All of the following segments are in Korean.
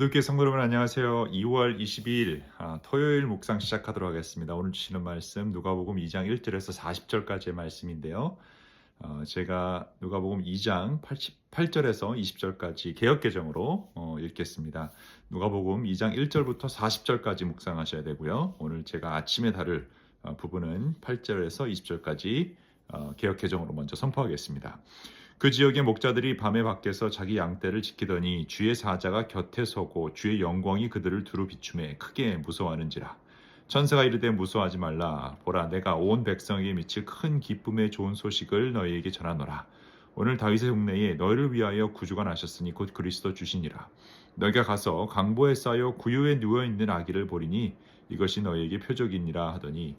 오늘께 성도 여러분 안녕하세요. 2월 22일 아, 토요일 묵상 시작하도록 하겠습니다. 오늘 주시는 말씀 누가복음 2장 1절에서 40절까지의 말씀인데요. 어, 제가 누가복음 2장 88절에서 20절까지 개역 개정으로 어, 읽겠습니다. 누가복음 2장 1절부터 40절까지 묵상하셔야 되고요. 오늘 제가 아침에 다룰 어, 부분은 8절에서 20절까지 어, 개역 개정으로 먼저 선포하겠습니다. 그 지역의 목자들이 밤에 밖에서 자기 양떼를 지키더니 주의 사자가 곁에 서고 주의 영광이 그들을 두루 비춤해 크게 무서워하는지라. 천사가 이르되 무서워하지 말라. 보라 내가 온 백성에게 미칠 큰 기쁨의 좋은 소식을 너희에게 전하노라. 오늘 다윗의 흉내에 너희를 위하여 구주가 나셨으니 곧 그리스도 주시니라. 너희가 가서 강보에 쌓여 구유에 누워 있는 아기를 보리니 이것이 너희에게 표적이니라 하더니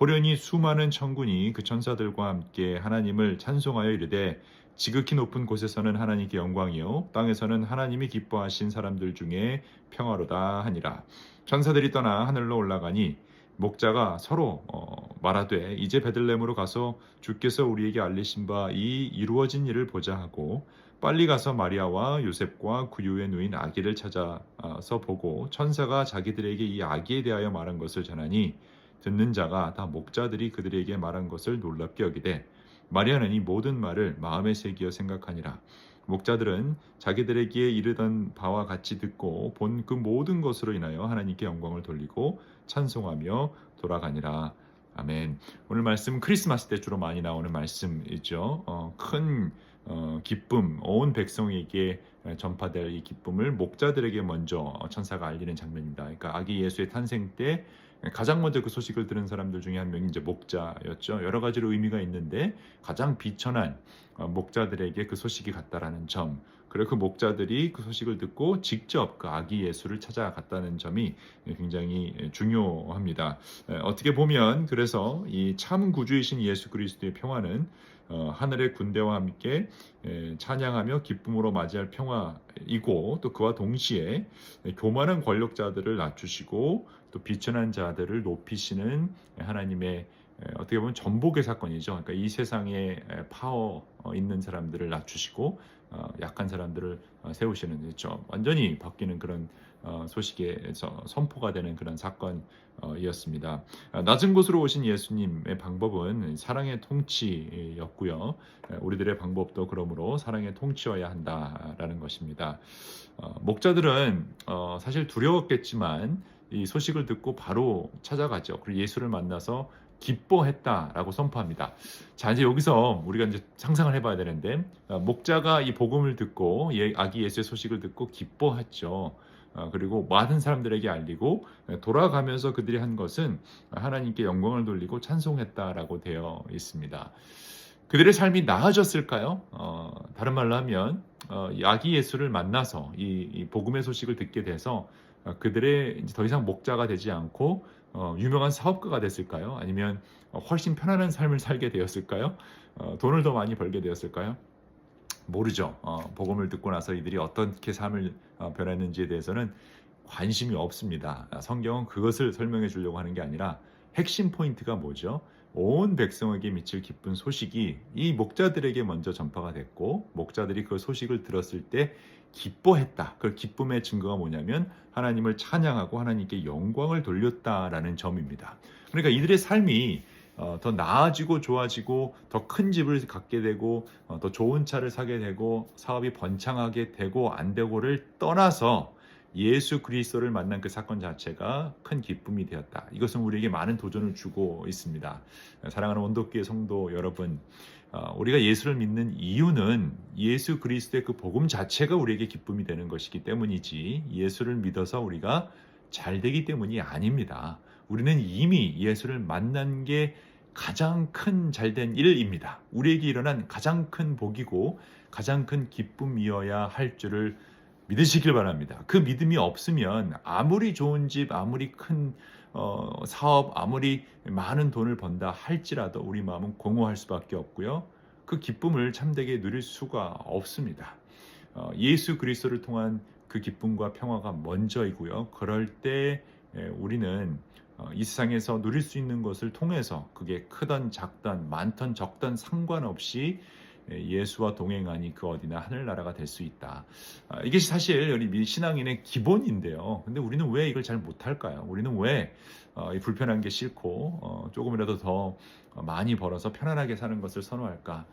호련히 수많은 천군이 그 천사들과 함께 하나님을 찬송하여 이르되 지극히 높은 곳에서는 하나님께 영광이요 땅에서는 하나님이 기뻐하신 사람들 중에 평화로다 하니라. 천사들이 떠나 하늘로 올라가니 목자가 서로 어, 말하되 이제 베들렘으로 가서 주께서 우리에게 알리신 바 이 이루어진 일을 보자 하고 빨리 가서 마리아와 요셉과 구유에 누인 아기를 찾아서 보고 천사가 자기들에게 이 아기에 대하여 말한 것을 전하니 듣는 자가 다 목자들이 그들에게 말한 것을 놀랍게 여기되 마리아는 이 모든 말을 마음에 새기어 생각하니라. 목자들은 자기들에게 이르던 바와 같이 듣고 본 그 모든 것으로 인하여 하나님께 영광을 돌리고 찬송하며 돌아가니라. 아멘. 오늘 말씀 크리스마스 때 주로 많이 나오는 말씀이죠. 어, 큰 어, 기쁨, 온 백성에게 전파될 이 기쁨을 목자들에게 먼저 천사가 알리는 장면입니다. 그러니까 아기 예수의 탄생 때 가장 먼저 그 소식을 들은 사람들 중에 한 명이 이제 목자였죠. 여러 가지로 의미가 있는데 가장 비천한 어, 목자들에게 그 소식이 갔다라는 점. 그리고 그 목자들이 그 소식을 듣고 직접 그 아기 예수를 찾아갔다는 점이 굉장히 중요합니다. 어떻게 보면 그래서 이 참 구주이신 예수 그리스도의 평화는 어, 하늘의 군대와 함께 찬양하며 기쁨으로 맞이할 평화이고 또 그와 동시에 교만한 권력자들을 낮추시고 또 비천한 자들을 높이시는 하나님의 어떻게 보면 전복의 사건이죠. 그러니까 이 세상에 파워 있는 사람들을 낮추시고 어, 약한 사람들을 어, 세우시는 그렇죠. 완전히 바뀌는 그런 어, 소식에서 선포가 되는 그런 사건이었습니다. 낮은 곳으로 오신 예수님의 방법은 사랑의 통치였고요. 우리들의 방법도 그러므로 사랑의 통치여야 한다라는 것입니다. 목자들은 사실 두려웠겠지만 이 소식을 듣고 바로 찾아가죠. 그리고 예수를 만나서 기뻐했다라고 선포합니다. 자, 이제 여기서 우리가 이제 상상을 해봐야 되는데, 어, 목자가 이 복음을 듣고, 예, 아기 예수의 소식을 듣고 기뻐했죠. 어, 그리고 많은 사람들에게 알리고 어, 돌아가면서 그들이 한 것은 하나님께 영광을 돌리고 찬송했다라고 되어 있습니다. 그들의 삶이 나아졌을까요? 어, 다른 말로 하면 어, 아기 예수를 만나서 이, 이 복음의 소식을 듣게 돼서 어, 그들의 더 이상 목자가 되지 않고 어, 유명한 사업가가 됐을까요? 아니면 훨씬 편안한 삶을 살게 되었을까요? 어, 돈을 더 많이 벌게 되었을까요? 모르죠. 어, 복음을 듣고 나서 이들이 어떻게 삶을 어, 변했는지에 대해서는 관심이 없습니다. 성경은 그것을 설명해 주려고 하는 게 아니라 핵심 포인트가 뭐죠? 온 백성에게 미칠 기쁜 소식이 이 목자들에게 먼저 전파가 됐고 목자들이 그 소식을 들었을 때 기뻐했다. 그 기쁨의 증거가 뭐냐면 하나님을 찬양하고 하나님께 영광을 돌렸다라는 점입니다. 그러니까 이들의 삶이 어, 더 나아지고 좋아지고 더 큰 집을 갖게 되고 어, 더 좋은 차를 사게 되고 사업이 번창하게 되고 안 되고를 떠나서 예수 그리스도를 만난 그 사건 자체가 큰 기쁨이 되었다. 이것은 우리에게 많은 도전을 주고 있습니다. 사랑하는 원도교회 성도 여러분, 어, 우리가 예수를 믿는 이유는 예수 그리스도의 그 복음 자체가 우리에게 기쁨이 되는 것이기 때문이지 예수를 믿어서 우리가 잘 되기 때문이 아닙니다. 우리는 이미 예수를 만난 게 가장 큰 잘된 일입니다. 우리에게 일어난 가장 큰 복이고 가장 큰 기쁨이어야 할 줄을 믿으시길 바랍니다. 그 믿음이 없으면 아무리 좋은 집, 아무리 큰 어, 사업, 아무리 많은 돈을 번다 할지라도 우리 마음은 공허할 수밖에 없고요. 그 기쁨을 참되게 누릴 수가 없습니다. 어, 예수 그리스도를 통한 그 기쁨과 평화가 먼저이고요. 그럴 때 우리는 어, 이 세상에서 누릴 수 있는 것을 통해서 그게 크던 작던 많던 적던 상관없이 예수와 동행하니 그 어디나 하늘나라가 될 수 있다. 아, 이게 사실 우리 미- 신앙인의 기본인데요. 근데 우리는 왜 이걸 잘 못할까요? 우리는 왜 어, 이 불편한 게 싫고 어, 조금이라도 더 많이 벌어서 편안하게 사는 것을 선호할까?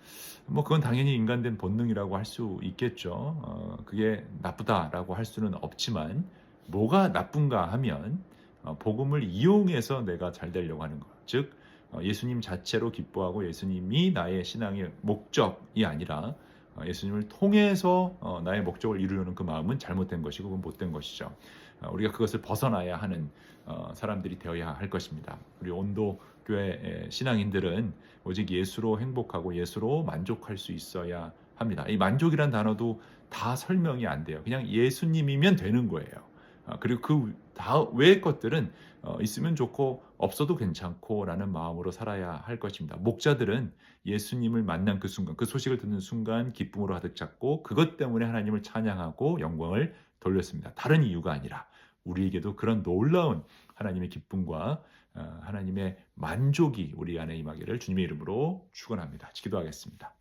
뭐 그건 당연히 인간된 본능이라고 할 수 있겠죠. 어, 그게 나쁘다라고 할 수는 없지만 뭐가 나쁜가 하면 어, 복음을 이용해서 내가 잘 되려고 하는 것. 즉 어, 예수님 자체로 기뻐하고 예수님이 나의 신앙의 목적이 아니라 어, 예수님을 통해서 어, 나의 목적을 이루려는 그 마음은 잘못된 것이고 그건 못된 것이죠. 어, 우리가 그것을 벗어나야 하는 어, 사람들이 되어야 할 것입니다. 우리 온도 교회 신앙인들은 오직 예수로 행복하고 예수로 만족할 수 있어야 합니다. 이 만족이란 단어도 다 설명이 안 돼요. 그냥 예수님이면 되는 거예요. 아, 그리고 그 다 외의 것들은 어, 있으면 좋고 없어도 괜찮고라는 마음으로 살아야 할 것입니다. 목자들은 예수님을 만난 그 순간, 그 소식을 듣는 순간 기쁨으로 가득 찼고 그것 때문에 하나님을 찬양하고 영광을 돌렸습니다. 다른 이유가 아니라 우리에게도 그런 놀라운 하나님의 기쁨과 어, 하나님의 만족이 우리 안에 임하기를 주님의 이름으로 축원합니다. 기도하겠습니다.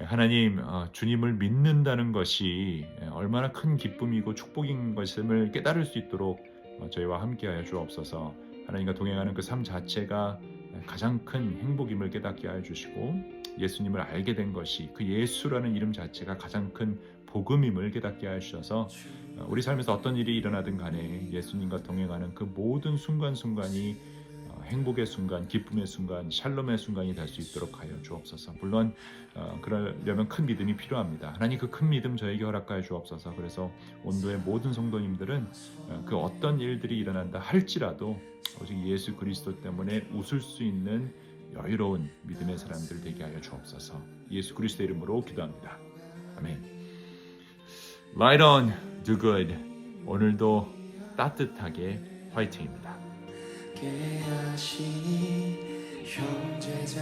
예, 하나님, 어, 주님을 믿는다는 것이 예, 얼마나 큰 기쁨이고 축복인 것임을 깨달을 수 있도록 어, 저희와 함께하여 주옵소서. 하나님과 동행하는 그 삶 자체가 가장 큰 행복임을 깨닫게 하여 주시고 예수님을 알게 된 것이 그 예수라는 이름 자체가 가장 큰 복음임을 깨닫게 하여 주셔서 어, 우리 삶에서 어떤 일이 일어나든 간에 예수님과 동행하는 그 모든 순간순간이 어, 행복의 순간, 기쁨의 순간, 샬롬의 순간이 될 수 있도록 하여 주옵소서. 물론 어, 그러려면 큰 믿음이 필요합니다. 하나님 그 큰 믿음 저에게 허락하여 주옵소서. 그래서 온도의 모든 성도님들은 어, 그 어떤 일들이 일어난다 할지라도 오직 예수 그리스도 때문에 웃을 수 있는 여유로운 믿음의 사람들 되게 하여 주옵소서. 예수 그리스도 이름으로 기도합니다. 아멘. Light on, do good. 오늘도 따뜻하게 화이팅입니다. 깨하시니 형제자매의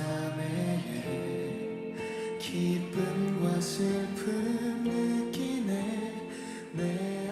기쁨과 슬픔 느끼네. 내